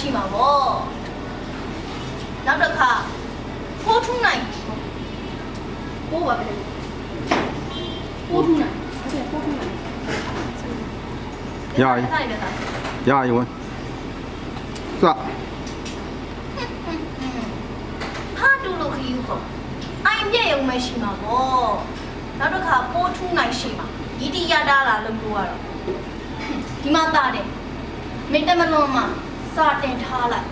ရှိမှာပေါ့နောက်တစ်ခါပိုးထုံးနိုင်ပိုးပါပဲပိုးထုံးနိုင်ဟုတ်တယ်ပို့ထုံးလိုက်ရပြီအဲ့ဒါလည်းတာရရင်ဝင်စဟာတူလို့ခယူခေါ်အိုင်ပြည့်ရုံပဲရှိမှာပေါ့နောက်တစ်ခါပိုးထုံးနိုင်ရှိမှာဒီတိရတာလာလို့ပြောရတော့ဒီမှာတာတယ်မင်းတမလွန်မှာ စာတင်ထားလိုက်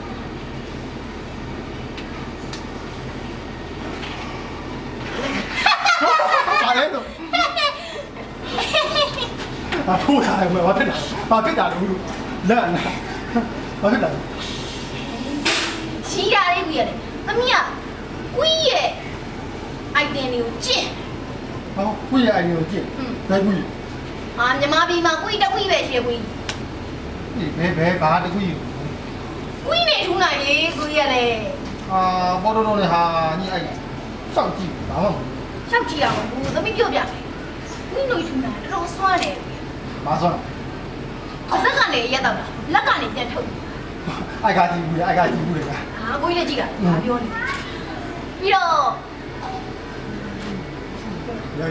ဒါလည်းတော့အဖိုးထားတယ်မဘာဖြစ်တာဘာဖြစ်တာလဲဘူးလက်နာဘာဖြစ်တာလဲရှိတာလေးကြီးရတယ်သမီးကကွီးရဲ့ item တွေကိုကျင့်ဟောကိုယ့်ရဲ့အိုင်ကိုကြည့်ဘယ်ကွီအာမြန်မာပြည်မှာကွီးတစ်ကွီးပဲရှိရကွီးဘယ်ဘယ်ဘာတကွီ ကွီးနေထူးနိုင်လေကွီးရလေအာပေါ်တော်တော်နဲ့ဟာညီအိုင်စောင့်ကြည့်ဘာမှမရှောက်ကြည့်အောင်ဘူးသမီးပြောပြမယ်ကွီးနေထူးနိုင်တော်တော်စွမ်းတယ်မဆောင်းအသက်ကနေရက်တော့တာလက်ကနေပြန်ထုတ်အိုက်ကကြည့်ဘူးအိုက်ကကြည့်ဘူးလေကအာကွီးလည်းကြည့်တာဘာပြောနေပြီးတော့ရော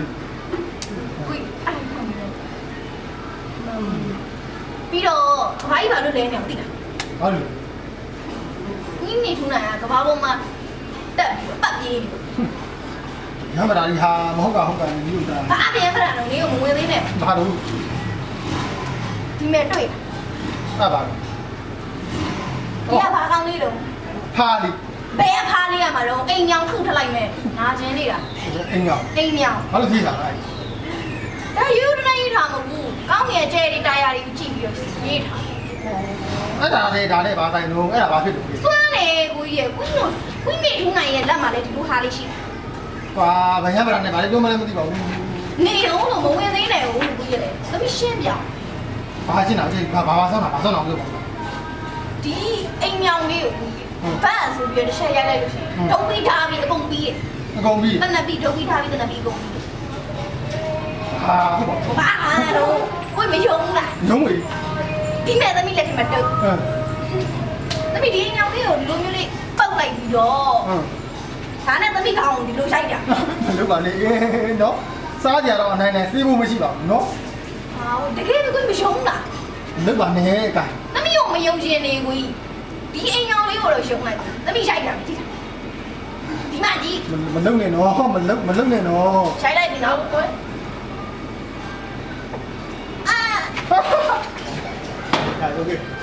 ကွီးအဲ့ဒါမှမဟုတ်ပြီးတော့ကဘာကြီးဘာလို့လဲနေအောင်သိလားဘာလို့ ကွီးနေထူးနိုင်ကကဘာပေါ်မှာတက်ပြီးတော့ပတ်ပြေးနေရမတာကြီးဟာမဟုတ်ကဟုတ်ကညီတို့တာဘာအပြင်ဖရတော့နေကိုမဝင်သေးနဲ့ဘာလို့ဒီမဲ့တွေ့အဲ့ပါဒီကဘာကောင်းလေးတော့ဟာလီဘယ်အဖားလေးရမှာတော့အိမ်ညောင်ထုထလိုက်မယ်နာကျင်နေတာအင်းကအိမ်ညောင်ဘာလို့ဖြေတာလဲဒါယူတနေယူထားမဟုတ်ဘူးကောင်းငယ်ကျဲတွေတာယာတွေကိုကြည့်ပြီးတော့ရေးထား အဲ့ဒါနဲ့ဒါနဲ့ဘာဆိုင်လုံးအဲ့ဒါဘာဖြစ်လို့လဲစွမ်းနေကိုကြီးရဲ့ကုနိုကုနေထူးနိုင်ရဲ့လက်မှာလည်းဒီလိုဟာလေးရှိတယ်ကွာဗရမတာနဲ့ဘာလဲပြောမလဲမသိပါဘူးနေတော့လို့မဝင်သေးနဲ့ဘူးကိုကြီးရဲ့သမီးရှင်းပြဘာရှင်းတာလဲဘာဘာဆောင်းတာဘာဆောင်းတာပြောပါဦးဒီအိမ်ညောင်လေးကိုကိုကြီးဘတ်ဆိုပြီးတော့တစ်ချက်ရိုက်လိုက်လို့ရှိရင်ဒုံပြီးထားပြီးအကုန်ပြီးရဲ့အကုန်ပြီတနပ်ပြီးဒုံပြီးထားပြီးတနပ်ပြီးအကုန်ပြီးဟာဟုတ်ပါဘာတော့ကိုမယုံလားရုံးဝေး ဒီမဲ့သမီးလက်ထမတုပ်ဟမ်သမီးဒီညောင်လေးကိုဒီလိုမျိုးလေးပောက်လိုက်ပြီးတော့ဟမ်ဒါနဲ့သမီးကောင်းဒီလိုရိုက်တာမလုပ်ပါနဲ့နော်စားကြတော့အနိုင်နိုင်စေးဖို့မရှိပါဘူးနော်ဟာတကယ်ကိုမယုံလားမလုပ်ပါနဲ့အကသမီးကိုမယုံရှင်နေကိုဒီအိမ်ညောင်လေးကိုတော့ယုံလိုက်သမီးရိုက်တာမကြည့်တာဒီမကြီးမလုပ်နဲ့နော်မလုပ်မလုပ်နဲ့နော်ရိုက်လိုက်ပြီနော် はい、OK。